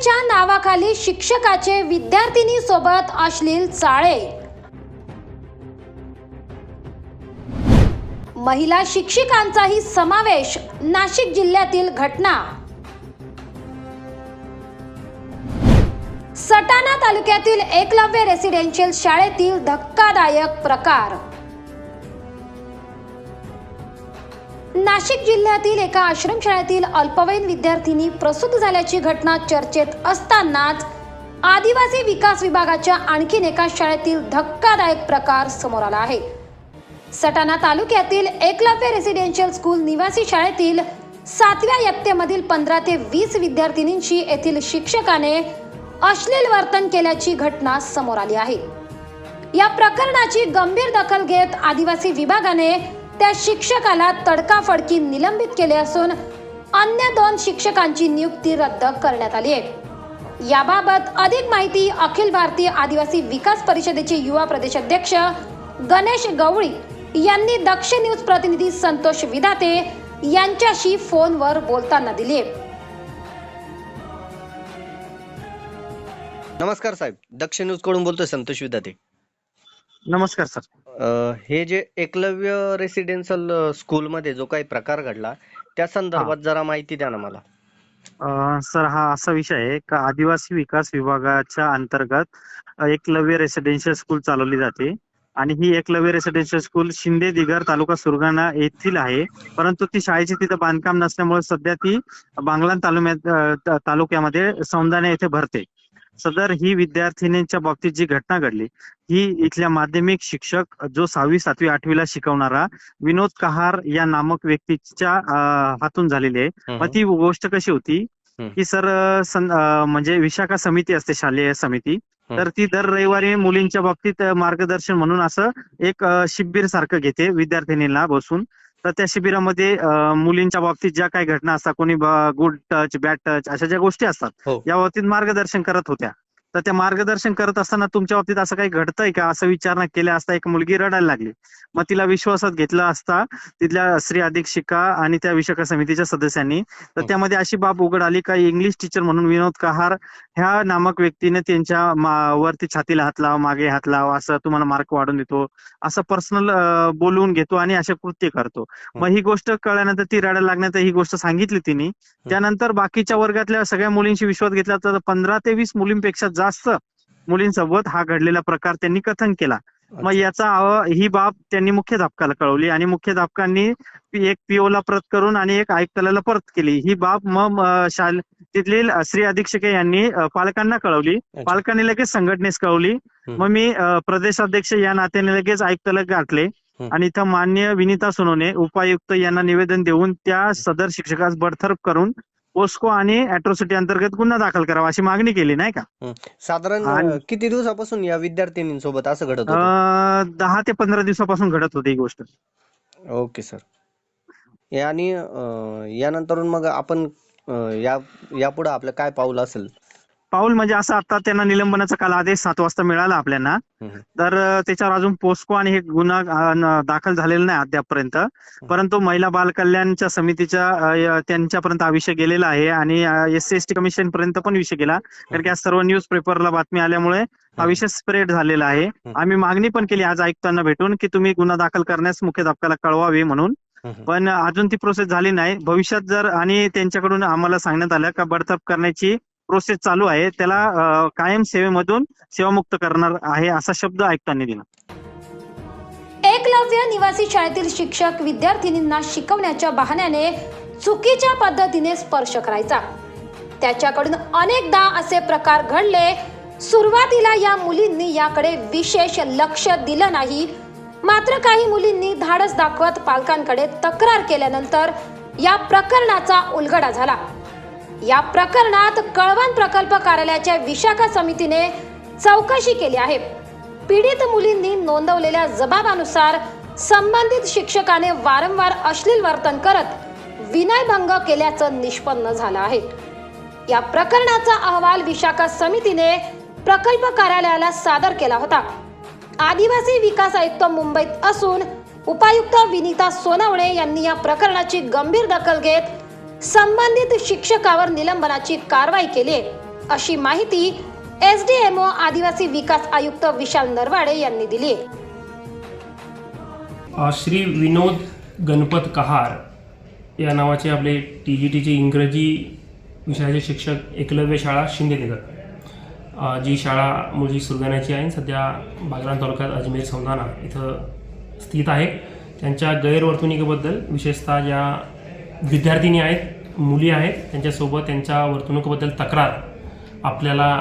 मुलीच्या नावाखाली शिक्षकाचे विद्यार्थिनी सोबत अश्लील चाळे. महिला शिक्षिकांचाही समावेश नाशिक जिल्ह्यातील घटना. सटाणा तालुक्यातील एकलव्य रेसिडेन्शियल शाळेतील धक्कादायक प्रकार. नाशिक जिल्ह्यातील एका आश्रमशाळेतील अल्पवयीन विद्यार्थिनी प्रसूत झाल्याची घटना चर्चेत असतानाच आदिवासी विकास विभागाच्या आणखीन एका शाळेतील धक्कादायक प्रकार समोर आला आहे. सटाणा तालुक्यातील एकलव्य रेसिडेन्शियल स्कूल निवासी शाळेतील सातव्या इयत्तेमधील पंधरा ते वीस विद्यार्थिनींशी येथील शिक्षकाने अश्लील वर्तन केल्याची घटना समोर आली आहे. या प्रकरणाची गंभीर दखल घेत आदिवासी विभागाने त्या शिक्षकाला तडकाफडकी निलंबित केले असून अन्य दोन शिक्षकांची नियुक्ती रद्द करण्यात आली आहे. याबाबत अधिक माहिती अखिल भारतीय आदिवासी विकास परिषदेचे युवा प्रदेशाध्यक्ष गणेश गवळी यांनी दक्ष न्यूज प्रतिनिधी संतोष विदाते यांच्याशी फोनवर बोलताना दिली नमस्कार साहेब. दक्ष न्यूजकडून बोलतोय संतोष विदाते नमस्कार सर. हे जे एकलव्य रेसिडेन्शियल स्कूल मध्ये जो काही प्रकार घडला त्या संदर्भात जरा माहिती द्या ना मला. सर हा असा विषय आहे. का आदिवासी विकास विभागाच्या अंतर्गत एकलव्य रेसिडेन्शियल स्कूल चालवली जाते. आणि ही एकलव्य रेसिडेन्शियल स्कूल शिंदे दिगर तालुका सुरगाणा येथील आहे. परंतु ती शाळेची तिथं बांधकाम नसल्यामुळे सध्या ती बांगलाण तालुक्यात तालुक्यामध्ये सौंदाणा येथे भरते. सदर ही विद्यार्थिनींच्या बाबतीत जी घटना घडली ही इथल्या माध्यमिक शिक्षक जो सहावी सातवी आठवीला शिकवणारा विनोद कहार या नामक व्यक्तीच्या हातून झालेली आहे. मग ती गोष्ट कशी होती. की सर म्हणजे विशाखा समिती असते शालेय समिती तर ती दर रविवारी मुलींच्या बाबतीत मार्गदर्शन म्हणून असं एक शिबिर सारखं घेते विद्यार्थिनींना बसून तर त्या शिबिरामध्ये मुलींच्या बाबतीत ज्या काही घटना असतात कोणी गुड टच बॅड टच अशा ज्या गोष्टी असतात हो. या बाबतीत मार्गदर्शन करत होत्या तर त्या मार्गदर्शन करत असताना तुमच्या बाबतीत असं काही घडतंय का? असं विचारणा केल्या असता एक मुलगी रडायला लागली. मग तिला विश्वासात घेतला असता तिथल्या श्री अधीक्षिका आणि त्या विशाखा समितीच्या सदस्यांनी. तर हं. त्यामध्ये अशी बाब उघड आली का? इंग्लिश टीचर म्हणून विनोद कहार ह्या नामक व्यक्तीने त्यांच्या वरती छातीला हात लाव मागे हात लाव असं तुम्हाला मार्क वाढून देतो. असं पर्सनल बोलवून घेतो आणि असे कृत्य करतो. मग ही गोष्ट कळल्यानंतर ती रडायला लागण्यात ही गोष्ट सांगितली तिने. त्यानंतर बाकीच्या वर्गातल्या सगळ्या मुलींशी विश्वास घेतला तर पंधरा ते वीस मुलींपेक्षा जास्त मुलींसोबत हा घडलेला प्रकार त्यांनी कथन केला. मग याचा ही बाब त्यांनी मुख्याध्यापकाला कळवली आणि मुख्याध्यापकांनी एक पीओला परत करून आणि एक आयुक्तालयाला परत केली. ही बाब मग शाल तिथले श्री अधीक्षके यांनी पालकांना कळवली. पालकांनी लगेच संघटनेस कळवली. मग मी प्रदेशाध्यक्ष या नात्याने लगेच आयुक्तालय गाठले. आणि इथं मान्य विनिता सोनवणे उपायुक्त यांना निवेदन देऊन त्या सदर शिक्षकास बडतर्फ करून पोस्को आणि अॅट्रॉसिटी अंतर्गत गुन्हा दाखल करावा अशी मागणी केली नाही का? साधारण किती दिवसापासून या विद्यार्थिनींसोबत असं घडत होतं? दहा ते पंधरा दिवसापासून घडत होती ही गोष्ट. Okay sir. आणि अं, यानंतरून मग आपण या यापुढे आपलं काय पाऊल असेल? पाऊल म्हणजे असं आता त्यांना निलंबनाचा काल आदेश सात वाजता मिळाला आपल्याला. तर त्याच्यावर अजून पोस्को आणि हे गुन्हा दाखल झालेला नाही अद्यापपर्यंत. परंतु महिला बाल कल्याणच्या समितीच्या त्यांच्यापर्यंत हा विषय गेलेला आहे आणि S C S T commission पर्यंत पण विषय गेला. कारण की आज सर्व न्यूज पेपरला बातमी आल्यामुळे हा विषय स्प्रेड झालेला आहे. आम्ही मागणी पण केली आज आयुक्तांना भेटून की तुम्ही गुन्हा दाखल करण्यास मुख्याध्यापकाला कळवावे म्हणून. पण अजून ती प्रोसेस झाली नाही. भविष्यात जर आणि त्यांच्याकडून आम्हाला सांगण्यात आलं का बडतर्फ करण्याची प्रोसेस चालू आहे. त्याला कायम सेवेमधून सेवामुक्त करणार आहे असा शब्द आयुक्तांनी दिला. एकलव्य निवासी शाळेतील शिक्षक विद्यार्थिनींना शिकवण्याच्या बहाण्याने चुकीच्या पद्धतीने स्पर्श करायचा. त्याच्याकडून अनेकदा असे प्रकार घडले. सुरुवातीला या मुलींनी याकडे विशेष लक्ष दिलं नाही. मात्र काही मुलींनी धाडस दाखवत पालकांकडे तक्रार केल्यानंतर या प्रकरणाचा उलगडा झाला. या प्रकरणात कळवण प्रकल्प कार्यालयाच्या विशाखा समितीने चौकशी केली आहे. पीडित मुलींनी नोंदवलेल्या जबाबानुसार संबंधित शिक्षकाने वारंवार अश्लील वर्तन करत विनयभंग केल्याचं निष्पन्न झालं आहे. या प्रकरणाचा अहवाल विशाखा समितीने प्रकल्प कार्यालयाला सादर केला होता. आदिवासी विकास आयुक्त मुंबईत असून उपायुक्त विनीता सोनवणे यांनी या प्रकरणाची गंभीर दखल घेत संबंधित शिक्षकावर निलंबनाची कारवाई केली आहे. अशी माहिती एस डी एम ओ आदिवासी विकास आयुक्त विशाल नरवाडे यांनी दिली श्री विनोद गणपत कहार या नावाचे आपले टी जी टीचे इंग्रजी विषयाचे शिक्षक एकलव्य शाळा शिंदेनगर जी शाळा मुलगी सुरगाण्याची आहे सध्या बागलाण तालुक्यात अजमेर सौंदाना इथं स्थित आहे. त्यांच्या गैरवर्तणुकीबद्दल विशेषतः ज्या विद्यार्थिनी आहेत मुली आहेत त्यांच्यासोबत त्यांच्या वर्तणुकीबद्दल तक्रार आपल्याला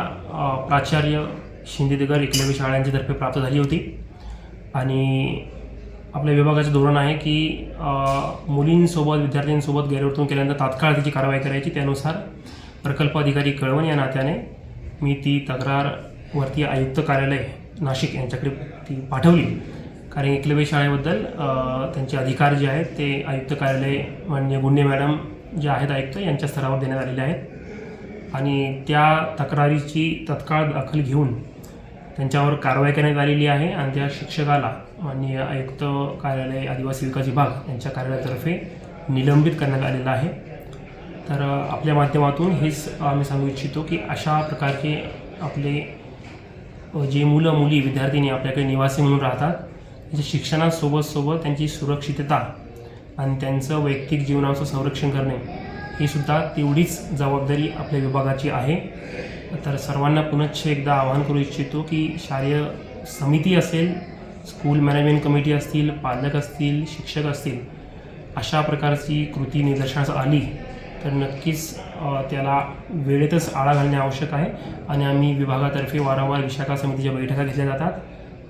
प्राचार्य शिंदेदेगर एकलव्य शाळांच्या तर्फे प्राप्त झाली होती. आणि आपल्या विभागाचं धोरण आहे की मुलींसोबत विद्यार्थ्यांसोबत गैरवर्तणूक केल्यानंतर तात्काळ तिची कारवाई करायची. त्यानुसार प्रकल्प अधिकारी कळवण या नात्याने मी ती तक्रार वरती आयुक्त कार्यालय नाशिक यांच्याकडे ती पाठवली. कारण एकलव्य शाळेबद्दल त्यांचे अधिकार जे आहेत ते आयुक्त कार्यालय माननीय गुन्हे मॅडम जे आहेत आयुक्त यांच्या स्तरावर देण्यात आलेले आहेत. आणि त्या तक्रारीची तत्काळ दखल घेऊन त्यांच्यावर कारवाई करण्यात आलेली आहे आणि त्या शिक्षकाला माननीय आयुक्त कार्यालय आदिवासी विकास विभाग यांच्या कार्यालयातर्फे निलंबित करण्यात आलेलं आहे. तर आपल्या माध्यमातून हेच आम्ही सांगू इच्छितो की अशा प्रकारचे आपले जे मुलं मुली विद्यार्थिनी आपल्याकडे निवासी म्हणून राहतात त्यांच्या शिक्षणासोबत सोबत त्यांची सुरक्षितता आणि त्यांचं वैयक्तिक जीवनाचं संरक्षण करणे ही सुद्धा तेवढीच जबाबदारी आपल्या विभागाची आहे. तर सर्वांना पुनश्च एकदा आवाहन करू इच्छितो की शालेय समिती असेल स्कूल मॅनेजमेंट कमिटी असतील पालक असतील शिक्षक असतील अशा प्रकारची कृती निदर्शनास आली तर नक्कीच त्याला वेळेतच आळा घालणे आवश्यक आहे. आणि आम्ही विभागातर्फे वारंवार विशाखा समितीच्या बैठका घेतल्या जातात.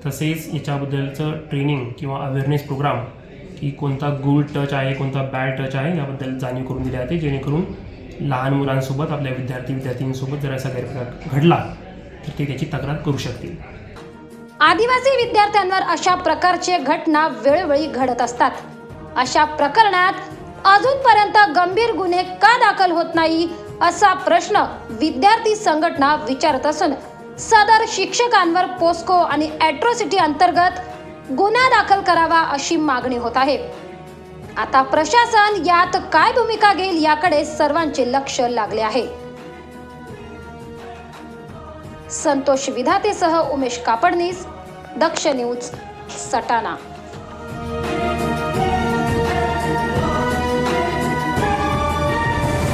तसेच याच्याबद्दलचं ट्रेनिंग किंवा अवेअरनेस प्रोग्राम की कोणता गुड टच आहे कोणता बॅड टच आहे याबद्दल जाणीव करून दिली जाते. जेणेकरून लहान मुलांसोबत आपल्या विद्यार्थी विद्यार्थ्यांसोबत जर असा गैरप्रकार घडला तर ते त्याची तक्रार करू शकतील. आदिवासी विद्यार्थ्यांवर अशा प्रकारचे घटना वेळोवेळी घडत असतात. अशा प्रकरणात अजूनपर्यंत गंभीर गुन्हे का दाखल होत नाही असा प्रश्न विद्यार्थी संघटना विचारत असून सदर शिक्षकांवर पोस्को आणि ॲट्रॉसिटी अंतर्गत गुन्हा दाखल करावा अशी मागणी होत आहे. आता प्रशासन यात काय भूमिका घेईल याकडे सर्वांचे लक्ष लागले आहे. संतोष विधातेसह उमेश कापडनीस दक्ष न्यूज सटाणा.